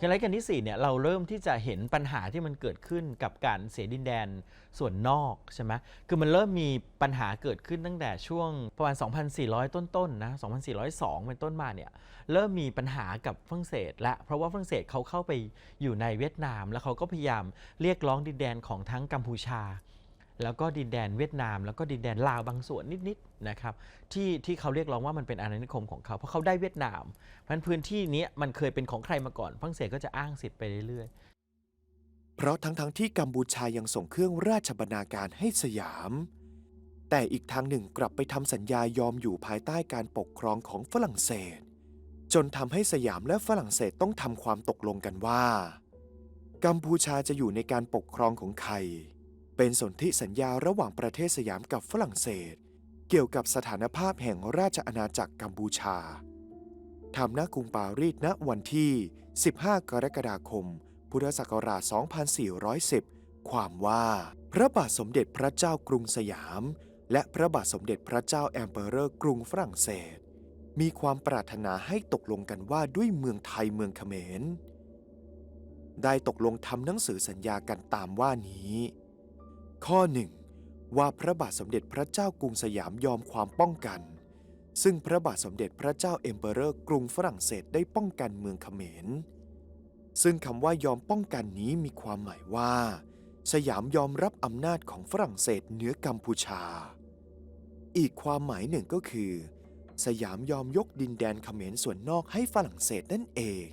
ในรัชกาลที่ 4 เนี่ยเราเริ่มที่จะเห็นปัญหาที่มันเกิดขึ้นกับการเสียดินแดนส่วนนอกใช่ไหมคือมันเริ่มมีปัญหาเกิดขึ้นตั้งแต่ช่วงประมาณ 2,400 ต้นๆนะ2,402 เป็นต้นมาเนี่ยเริ่มมีปัญหากับฝรั่งเศสและเพราะว่าฝรั่งเศสเขาเข้าไปอยู่ในเวียดนาม แล้วเขาก็พยายามเรียกร้องดินแดนของทั้งกัมพูชา แล้วก็ดินแดนเวียดนาม แล้วก็ดินแดนลาวบางส่วนนิดๆนะครับที่ที่เขาเรียกร้องว่ามันเป็นอาณานิคมของเขาเพราะเขาได้เวียดนามเพราะนั้นพื้นที่นี้มันเคยเป็นของใครมาก่อนฝรั่งเศสก็จะอ้างสิทธิ์ไปเรื่อยๆ เพราะทั้งๆทที่กัมพูชายังส่งเครื่องราชบรรณาการให้สยาม แต่อีกทางหนึ่งกลับไปทำสัญญายอมอยู่ภายใต้การปกครองของฝรั่งเศส จนทำให้สยามและฝรั่งเศสต้องทำความตกลงกันว่า กัมพูชาจะอยู่ในการปกครองของใคร เป็นสนธิสัญญาระหว่างประเทศสยามกับฝรั่งเศส เกี่ยวกับสถานภาพแห่งราชอาณาจักรกัมพูชาทำณกรุงปารีสณวันที่ 15 กรกฎาคม พุทธศักราช 2410 ความว่า พระบาทสมเด็จพระเจ้ากรุงสยาม และพระบาทสมเด็จพระเจ้าแอมเปอเรอร์กรุงฝรั่งเศส มีความปรารถนาให้ตกลงกันว่าด้วยเมืองไทยเมืองเขมร ได้ตกลงทำหนังสือสัญญากันตามว่านี้ ข้อหนึ่งว่าพระบาทสมเด็จพระเจ้ากรุงสยามยอมความป้องกัน ซึ่งพระบาทสมเด็จพระเจ้าเอมเปอเรอร์กรุงฝรั่งเศสได้ป้องกันเมืองเขมร ซึ่งคำว่ายอมป้องกันนี้มีความหมายว่า สยามยอมรับอำนาจของฝรั่งเศสเหนือกัมพูชา อีกความหมายหนึ่งก็คือ สยามยอมยกดินแดนเขมรส่วนนอกให้ฝรั่งเศสนั่นเอง